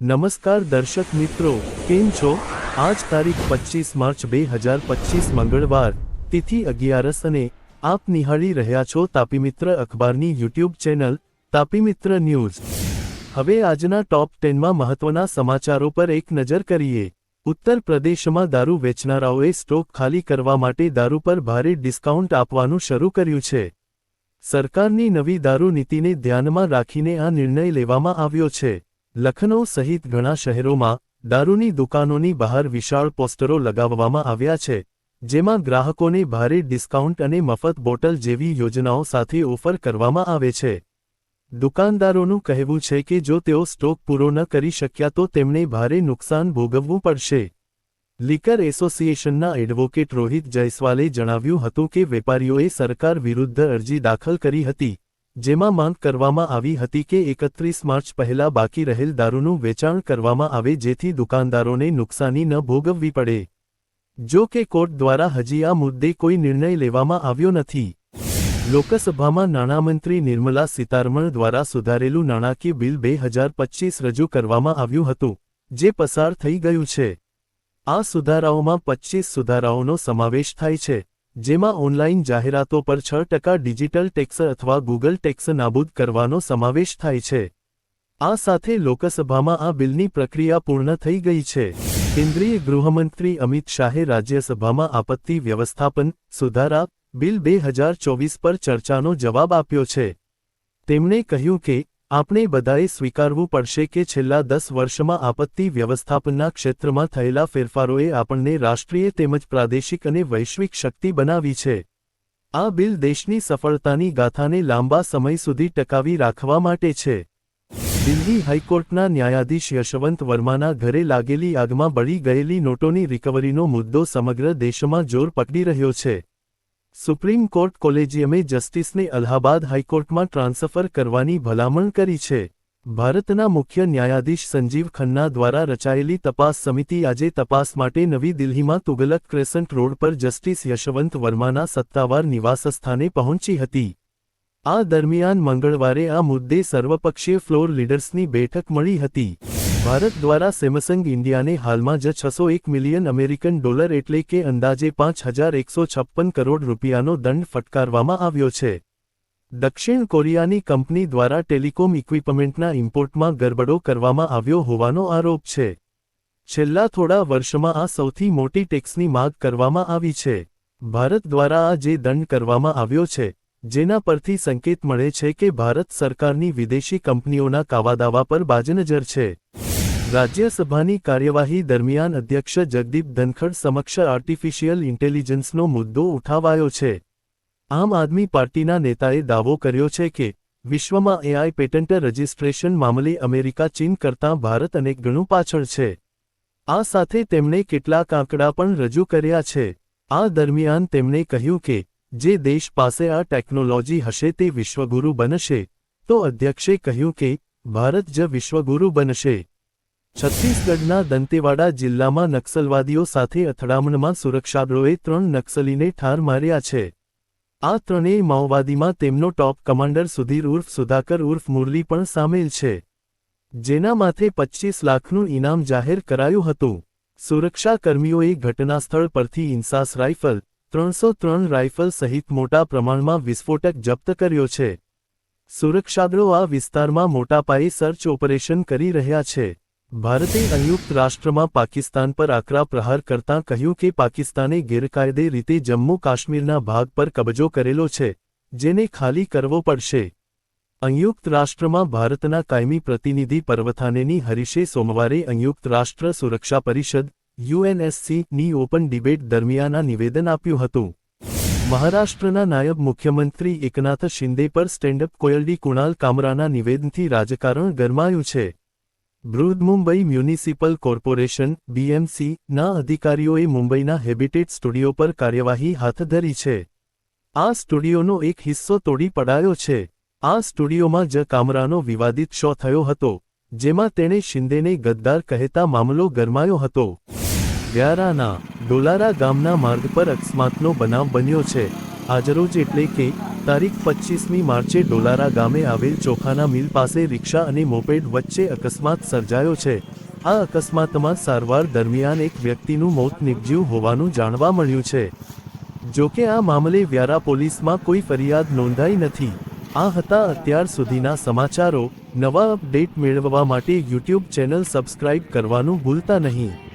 નમસ્કાર દર્શક મિત્રો, કેમ છો? આજ તારીખ પચીસ માર્ચ બે હજાર પચીસ મંગળવાર, તિથિ અગિયારસ અને આપ નિહાળી રહ્યા છો તાપી મિત્ર અખબારની યુટ્યુબ ચેનલ, તાપી મિત્ર ન્યૂઝ. હવે આજના ટોપ ટેનમાં મહત્વના સમાચારો પર એક નજર કરીએ. ઉત્તર પ્રદેશમાં દારૂ વેચનારાઓએ સ્ટોક ખાલી કરવા માટે દારૂ પર ભારે ડિસ્કાઉન્ટ આપવાનું શરૂ કર્યું છે. સરકારની નવી દારૂ નીતિને ધ્યાનમાં રાખીને આ નિર્ણય લેવામાં આવ્યો છે. લખનૌ સહિત ઘણા શહેરોમાં દારૂની દુકાનોની બહાર વિશાળ પોસ્ટરો લગાવવામાં આવ્યા છે, જેમાં ગ્રાહકોને ભારે ડિસ્કાઉન્ટ અને મફત બોટલ જેવી યોજનાઓ સાથે ઓફર કરવામાં આવે છે. દુકાનદારોનું કહેવું છે કે જો તેઓ સ્ટોક પૂરો ન કરી શક્યા તો તેમને ભારે નુકસાન ભોગવવું પડશે. લિકર એસોસિએશનના એડવોકેટ રોહિત જયસ્વાલે જણાવ્યું હતું કે વેપારીઓએ સરકાર વિરુદ્ધ અરજી દાખલ કરી હતી. જેમાં માંગ કરવામાં આવી હતી કે એકત્રીસ માર્ચ પહેલા બાકી રહેલ દારૂનું વેચાણ કરવામાં આવે જેથી દુકાનદારોને નુકસાની ન ભોગવવી પડે. જો કે કોર્ટ દ્વારા હજી આ મુદ્દે કોઈ નિર્ણય લેવામાં આવ્યો નથી. લોકસભામાં નાણામંત્રી નિર્મલા સીતારમણ દ્વારા સુધારેલું નાણાકીય બિલ બે હજાર પચીસ રજૂ કરવામાં આવ્યું હતું, જે પસાર થઈ ગયું છે. આ સુધારાઓમાં પચીસ સુધારાઓનો સમાવેશ થાય છે. જેમાં ઓનલાઇન જાહેરાતો પર છ ટકા ડિજિટલ ટેક્સ અથવા ગૂગલ ટેક્સ નાબૂદ કરવાનો સમાવેશ થાય છે. આ સાથે લોકસભામાં આ બિલની પ્રક્રિયા પૂર્ણ થઈ ગઈ છે. કેન્દ્રીય ગૃહમંત્રી અમિત શાહે રાજ્યસભામાં આપત્તિ વ્યવસ્થાપન સુધારા બિલ બે હજાર ચોવીસ પર ચર્ચાનો જવાબ આપ્યો છે. તેમણે કહ્યું કે આપણે બધાએ સ્વીકારવું પડશે કે છેલ્લા દસ વર્ષમાં આપત્તિ વ્યવસ્થાપનના ક્ષેત્રમાં થયેલા ફેરફારોએ આપણને રાષ્ટ્રીય તેમજ પ્રાદેશિક અને વૈશ્વિક શક્તિ બનાવી છે. આ બિલ દેશની સફળતાની ગાથાને લાંબા સમય સુધી ટકાવી રાખવા માટે છે. દિલ્હી હાઈકોર્ટના ન્યાયાધીશ યશવંત વર્માના ઘરે લાગેલી આગમાં બળી ગયેલી નોટોની રિકવરીનો મુદ્દો સમગ્ર દેશમાં જોર પકડી રહ્યો છે. સુપ્રીમ કોર્ટ કોલેજિયમે જસ્ટિસને અલ્હાબાદ હાઈકોર્ટમાં ટ્રાન્સફર કરવાની ભલામણ કરી છે. ભારતના મુખ્ય ન્યાયાધીશ સંજીવ ખન્ના દ્વારા રચાયેલી તપાસ સમિતિ આજે તપાસ માટે નવી દિલ્હીમાં તુગલક ક્રેસન્ટ રોડ પર જસ્ટિસ યશવંત વર્માના સત્તાવાર નિવાસસ્થાને પહોંચી હતી. આ દરમિયાન મંગળવારે આ મુદ્દે સર્વપક્ષીય ફ્લોર લીડર્સની બેઠક મળી હતી. ભારત દ્વારા સેમસંગ ઇન્ડિયાને હાલમાં જ છસો એક મિલિયન અમેરિકન ડોલર એટલે કે અંદાજે પાંચ હજાર એકસો છપ્પન કરોડ રૂપિયાનો દંડ ફટકારવામાં આવ્યો છે. દક્ષિણ કોરિયાની કંપની દ્વારા ટેલિકોમ ઇક્વિપમેન્ટના ઇમ્પોર્ટમાં ગરબડો કરવામાં આવ્યો હોવાનો આરોપ છે. છેલ્લા થોડા વર્ષમાં આ સૌથી મોટી ટેક્સની માગ કરવામાં આવી છે. ભારત દ્વારા આ જે દંડ કરવામાં આવ્યો છે, જેના પરથી સંકેત મળે છે કે ભારત સરકારની વિદેશી કંપનીઓના કાવાદાવા પર બાજનજર છે. રાજ્યસભાની કાર્યવાહી દરમિયાન અધ્યક્ષ જગદીપ ધનખડ સમક્ષ આર્ટિફિશિયલ ઇન્ટેલિજન્સનો મુદ્દો ઉઠાવાયો છે. આમ આદમી પાર્ટીના નેતાએ દાવો કર્યો છે કે, વિશ્વમાં એઆઈ પેટન્ટ રજિસ્ટ્રેશન મામલે અમેરિકા ચીન કરતાં ભારત અનેક ગણું પાછળ છે. આ સાથે તેમણે કેટલાક આંકડા પણ રજૂ કર્યા છે. આ દરમિયાન તેમણે કહ્યું કે, જે દેશ પાસે આ ટેકનોલોજી હશે તે વિશ્વગુરુ બનશે. તો અધ્યક્ષે કહ્યું કે, ભારત જ વિશ્વગુરુ બનશે. છત્તીસગઢના દંતેવાડા જિલ્લામાં નક્સલવાદીઓ સાથે અથડામણમાં સુરક્ષાદળોએ ત્રણ નક્સલીને ઠાર માર્યા છે. આ ત્રણેય માઓવાદીમાં તેમનો ટોપ કમાન્ડર સુધીર ઉર્ફ સુધાકર ઉર્ફ મુરલી પણ સામેલ છે. જેના માથે પચ્ચીસ લાખનું ઇનામ જાહેર કરાયું હતું. સુરક્ષાકર્મીઓએ ઘટનાસ્થળ પરથી ઇન્સાસ રાઇફલ, ત્રણસો ત્રણ રાઇફલ સહિત મોટા પ્રમાણમાં વિસ્ફોટક જપ્ત કર્યો છે. સુરક્ષાદળો આ વિસ્તારમાં મોટા પાયે સર્ચ ઓપરેશન કરી રહ્યા છે. ભારતે સંયુક્ત રાષ્ટ્રમાં પાકિસ્તાન પર આકરા પ્રહાર કરતાં કહ્યું કે પાકિસ્તાને ગેરકાયદે રીતે જમ્મુ કાશ્મીરના ભાગ પર કબજો કરેલો છે, જેને ખાલી કરવો પડશે. સંયુક્ત રાષ્ટ્રમાં ભારતના કાયમી પ્રતિનિધિ પર્વથાનેની હરીશે સોમવારે સંયુક્ત રાષ્ટ્ર સુરક્ષા પરિષદ, યુએનએસસી ની ઓપન ડિબેટ દરમિયાન આ નિવેદન આપ્યું હતું. મહારાષ્ટ્રના નાયબ મુખ્યમંત્રી એકનાથ શિંદે પર સ્ટેન્ડઅપ કોયલડી કુણાલ કામરાના નિવેદનથી રાજકારણ ગરમાયું છે. બૃહદમુંબઈ મ્યુનિસિપલ કોર્પોરેશન બીએમસી ના અધિકારીઓએ મુંબઈના હેબિટેટ સ્ટુડિયો પર કાર્યવાહી હાથ ધરી છે. આ સ્ટુડિયોનો એક હિસ્સો તોડી પડાયો છે. આ સ્ટુડિયોમાં જ કામરાનો વિવાદિત શો થયો હતો, જેમાં તેણે શિંદેને ગદ્દાર કહેતા મામલો ગરમાયો હતો. વ્યારાના ડોલારા ગામના માર્ગ પર અકસ્માતનો બનાવ બન્યો છે. આજરોજ એટલે કે તારીખ પચીસમી માર્ચે ડોલારા ગામે આવેલ ચોખાના મિલ પાસે રિક્ષા અને મોપેડ વચ્ચે અકસ્માત સર્જાયો છે. આ અકસ્માતમાં સારવાર દરમિયાન એક વ્યક્તિનું મોત નિપજ્યું હોવાનું જાણવા મળ્યું છે. જોકે આ મામલે વ્યારા પોલીસમાં કોઈ ફરિયાદ નોંધાઈ નથી. આ હતા અત્યાર સુધીના સમાચારો. નવા અપડેટ મેળવવા માટે યુટ્યુબ ચેનલ સબસ્ક્રાઇબ કરવાનું ભૂલતા નહીં.